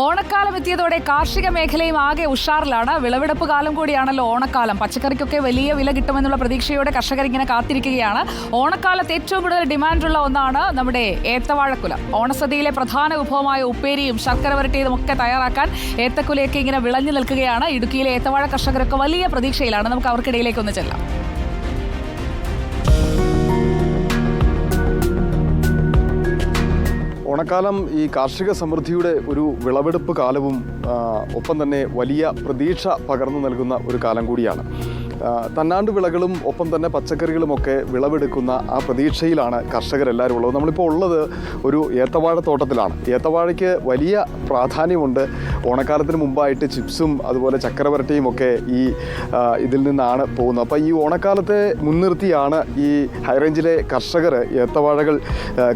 ഓണക്കാലം എത്തിയതോടെ കാർഷിക മേഖലയും ആകെ ഉഷാറിലാണ്. വിളവെടുപ്പ് കാലം കൂടിയാണല്ലോ ഓണക്കാലം. പച്ചക്കറിക്കൊക്കെ വലിയ വില കിട്ടുമെന്നുള്ള പ്രതീക്ഷയോടെ കർഷകർ ഇങ്ങനെ കാത്തിരിക്കുകയാണ്. ഓണക്കാലത്ത് ഏറ്റവും കൂടുതൽ ഡിമാൻഡുള്ള ഒന്നാണ് നമ്മുടെ ഏത്തവാഴക്കുല. ഓണസദ്യയിലെ പ്രധാന വിഭവമായ ഉപ്പേരിയും ശർക്കര വരട്ടിയതും ഒക്കെ തയ്യാറാക്കാൻ ഏത്തക്കുലയൊക്കെ ഇങ്ങനെ വിളഞ്ഞു നിൽക്കുകയാണ്. ഇടുക്കിയിലെ ഏത്തവാഴ കർഷകരൊക്കെ വലിയ പ്രതീക്ഷയിലാണ്. നമുക്ക് അവർക്കിടയിലേക്ക് ഒന്ന് ചെല്ലാം. ഓണക്കാലം ഈ കാർഷിക സമൃദ്ധിയുടെ ഒരു വിളവെടുപ്പ് കാലവും ഒപ്പം തന്നെ വലിയ പ്രതീക്ഷ പകർന്നു നൽകുന്ന ഒരു കാലം കൂടിയാണ്. തന്നാണ്ട് വിളകളും ഒപ്പം തന്നെ പച്ചക്കറികളുമൊക്കെ വിളവെടുക്കുന്ന ആ പ്രതീക്ഷയിലാണ് കർഷകരെല്ലാവരും ഉള്ളത്. നമ്മളിപ്പോൾ ഉള്ളത് ഒരു ഏത്തവാഴത്തോട്ടത്തിലാണ്. ഏത്തവാഴയ്ക്ക് വലിയ പ്രാധാന്യമുണ്ട്. ഓണക്കാലത്തിന് മുമ്പായിട്ട് ചിപ്സും അതുപോലെ ചക്കരവരട്ടിയും ഒക്കെ ഈ ഇതിൽ നിന്നാണ് പോകുന്നത്. അപ്പോൾ ഈ ഓണക്കാലത്തെ മുൻനിർത്തിയാണ് ഈ ഹൈറേഞ്ചിലെ കർഷകർ ഏത്തവാഴകൾ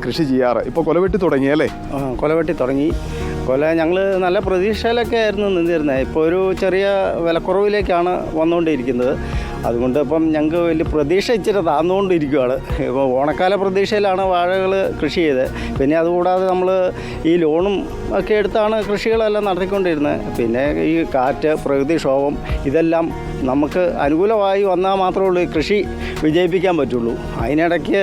കൃഷി ചെയ്യാറ്. ഇപ്പോൾ കൊലവെട്ടി തുടങ്ങിയല്ലേ കൊലവെട്ടി തുടങ്ങി. കൊല ഞങ്ങൾ നല്ല പ്രതീക്ഷയിലൊക്കെ ആയിരുന്നു നിന്നിരുന്നത്. ഇപ്പോൾ ഒരു ചെറിയ വിലക്കുറവിലേക്കാണ് വന്നുകൊണ്ടിരിക്കുന്നത്. അതുകൊണ്ട് ഇപ്പം ഞങ്ങൾക്ക് വലിയ പ്രതീക്ഷ ഇച്ചിരി താന്നുകൊണ്ടിരിക്കുകയാണ് ഇപ്പോൾ ഓണക്കാല പ്രതീക്ഷയിലാണ് വാഴകൾ കൃഷി ചെയ്തത്. പിന്നെ അതുകൂടാതെ നമ്മൾ ഈ ലോണും ഒക്കെ എടുത്താണ് കൃഷികളെല്ലാം നടത്തിക്കൊണ്ടിരുന്നത്. പിന്നെ ഈ കാറ്റ് പ്രകൃതിക്ഷോഭം ഇതെല്ലാം നമുക്ക് അനുകൂലമായി വന്നാൽ മാത്രമേ ഉള്ളൂ കൃഷി വിജയിപ്പിക്കാൻ പറ്റുള്ളൂ. അതിനിടയ്ക്ക്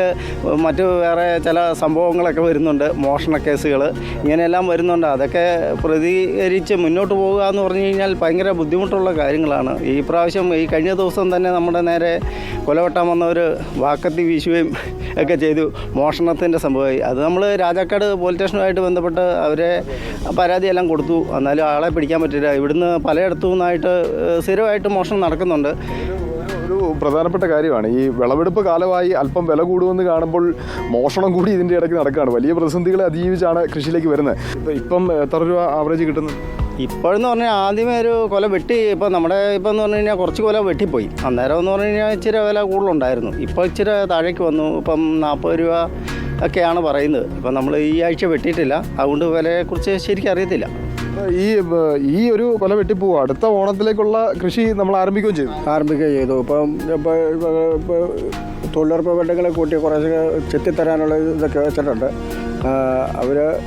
മറ്റു വേറെ ചില സംഭവങ്ങളൊക്കെ വരുന്നുണ്ട്. മോഷണ കേസുകൾ ഇങ്ങനെയെല്ലാം വരുന്നുണ്ട്. അതൊക്കെ പ്രതികരിച്ച് മുന്നോട്ട് പോകുക എന്ന് പറഞ്ഞു കഴിഞ്ഞാൽ ഭയങ്കര ബുദ്ധിമുട്ടുള്ള കാര്യങ്ങളാണ്. ഈ പ്രാവശ്യം ഈ കഴിഞ്ഞ ദിവസം തന്നെ നമ്മുടെ നേരെ കൊലവെട്ടാൻ ഒരു വാക്കത്തി വീശുകയും ഒക്കെ ചെയ്തു. മോഷണത്തിന്റെ സംഭവമായി. അത് നമ്മൾ രാജാക്കാട് പോലീസ് സ്റ്റേഷനുമായിട്ട് ബന്ധപ്പെട്ട് അവരെ പരാതിയെല്ലാം കൊടുത്തു. എന്നാലും ആളെ പിടിക്കാൻ പറ്റില്ല. ഇവിടുന്ന് പലയിടത്തു നിന്നായിട്ട് സ്ഥിരമായിട്ട് മോഷണം നടക്കുന്നുണ്ട്. ഒരു പ്രധാനപ്പെട്ട കാര്യമാണ്. ഈ വിളവെടുപ്പ് കാലമായി അല്പം വില കൂടുമെന്ന് കാണുമ്പോൾ മോഷണം കൂടി ഇതിന്റെ ഇടയ്ക്ക് നടക്കുകയാണ്. വലിയ പ്രതിസന്ധികളെ അതിജീവിച്ചാണ് കൃഷിയിലേക്ക് വരുന്നത്. ഇപ്പം എത്ര രൂപ ആവറേജ് കിട്ടുന്നത് ഇപ്പോഴെന്ന് പറഞ്ഞാൽ ആദ്യമേ ഒരു കൊല വെട്ടി ഇപ്പം നമ്മുടെ ഇപ്പം എന്ന് പറഞ്ഞു കഴിഞ്ഞാൽ കുറച്ച് കൊല വെട്ടിപ്പോയി. അന്നേരം എന്ന് പറഞ്ഞു കഴിഞ്ഞാൽ ഇച്ചിരി വില കൂടുതലുണ്ടായിരുന്നു. ഇപ്പോൾ ഇച്ചിരി താഴേക്ക് വന്നു. ഇപ്പം നാൽപ്പത് രൂപ ഒക്കെയാണ് പറയുന്നത്. ഇപ്പം നമ്മൾ ഈ ആഴ്ച വെട്ടിയിട്ടില്ല. അതുകൊണ്ട് വിലയെക്കുറിച്ച് ശരിക്കും അറിയത്തില്ല. ഈ ഈ ഒരു കൊല വെട്ടിപ്പോവും. അടുത്ത ഓണത്തിലേക്കുള്ള കൃഷി നമ്മൾ ആരംഭിക്കുകയും ചെയ്തു. ആരംഭിക്കുകയും ചെയ്തു. ഇപ്പം ഇപ്പോൾ ഇപ്പോൾ തൊഴിലുറപ്പ് ബന്ധങ്ങളെ കൂട്ടി കുറച്ച് ചെത്തിത്തരാനുള്ള ഇതൊക്കെ വെച്ചിട്ടുണ്ട്. അവർ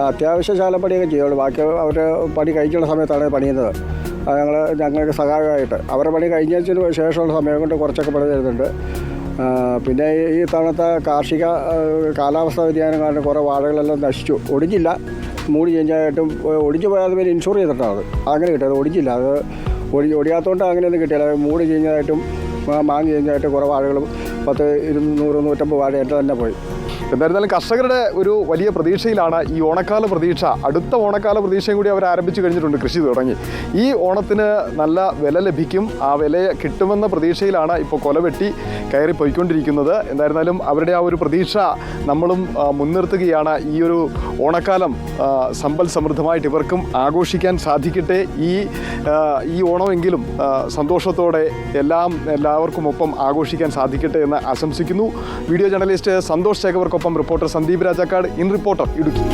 അത്യാവശ്യ ശാലപ്പണിയൊക്കെ ചെയ്യുള്ളൂ ബാക്കി അവർ പണി കഴിക്കുന്ന സമയത്താണ് പണിയുന്നത്. ഞങ്ങൾ ഞങ്ങൾക്ക് സഹായമായിട്ട് അവരുടെ പണി കഴിഞ്ഞതിന് ശേഷമുള്ള സമയം കൊണ്ട് കുറച്ചൊക്കെ പണി തരുന്നുണ്ട്. പിന്നെ ഈ- തവണത്തെ കാർഷിക കാലാവസ്ഥാ വ്യതിയാനം കാരണം കുറേ വാഴകളെല്ലാം നശിച്ചു. ഒടിഞ്ഞില്ല. മൂടി ചേഞ്ചായിട്ടും ഒടിഞ്ഞു പോയാൽ പേര് ഇൻഷുർ ചെയ്തിട്ടാണ് അങ്ങനെ കിട്ടിയത്. ഒടിഞ്ഞില്ല. അത് ഒടി ഒടിയാത്തതുകൊണ്ട് അങ്ങനെയൊന്നും കിട്ടിയില്ല. മൂടി ചേഞ്ചായിട്ടും മാങ്ങി ചേഞ്ചായിട്ട് കുറേ വാഴകളും പത്ത് ഇരുന്നൂറ് നൂറ്റമ്പത് വാഴ എന്റെ തന്നെ പോയി. എന്തായിരുന്നാലും കർഷകരുടെ ഒരു വലിയ പ്രതീക്ഷയിലാണ് ഈ ഓണക്കാല പ്രതീക്ഷ. അടുത്ത ഓണക്കാല പ്രതീക്ഷയും കൂടി അവർ ആരംഭിച്ചു കഴിഞ്ഞിട്ടുണ്ട് കൃഷി തുടങ്ങി. ഈ ഓണത്തിന് നല്ല വില ലഭിക്കും. ആ വില കിട്ടുമെന്ന പ്രതീക്ഷയിലാണ് ഇപ്പോൾ കൊലവെട്ടി കയറി പോയിക്കൊണ്ടിരിക്കുന്നത്. എന്തായിരുന്നാലും അവരുടെ ആ ഒരു പ്രതീക്ഷ നമ്മളും മുൻനിർത്തുകയാണ്. ഈ ഒരു ഓണക്കാലം സമ്പൽ സമൃദ്ധമായിട്ട് ഇവർക്കും ആഘോഷിക്കാൻ സാധിക്കട്ടെ. ഈ ഈ ഓണമെങ്കിലും സന്തോഷത്തോടെ എല്ലാം എല്ലാവർക്കും ഒപ്പം ആഘോഷിക്കാൻ സാധിക്കട്ടെ എന്ന് ആശംസിക്കുന്നു. Video journalist Santhosh ചേകവർക്കൊപ്പം reporter Sandeep Rajakkad in reporter Idukki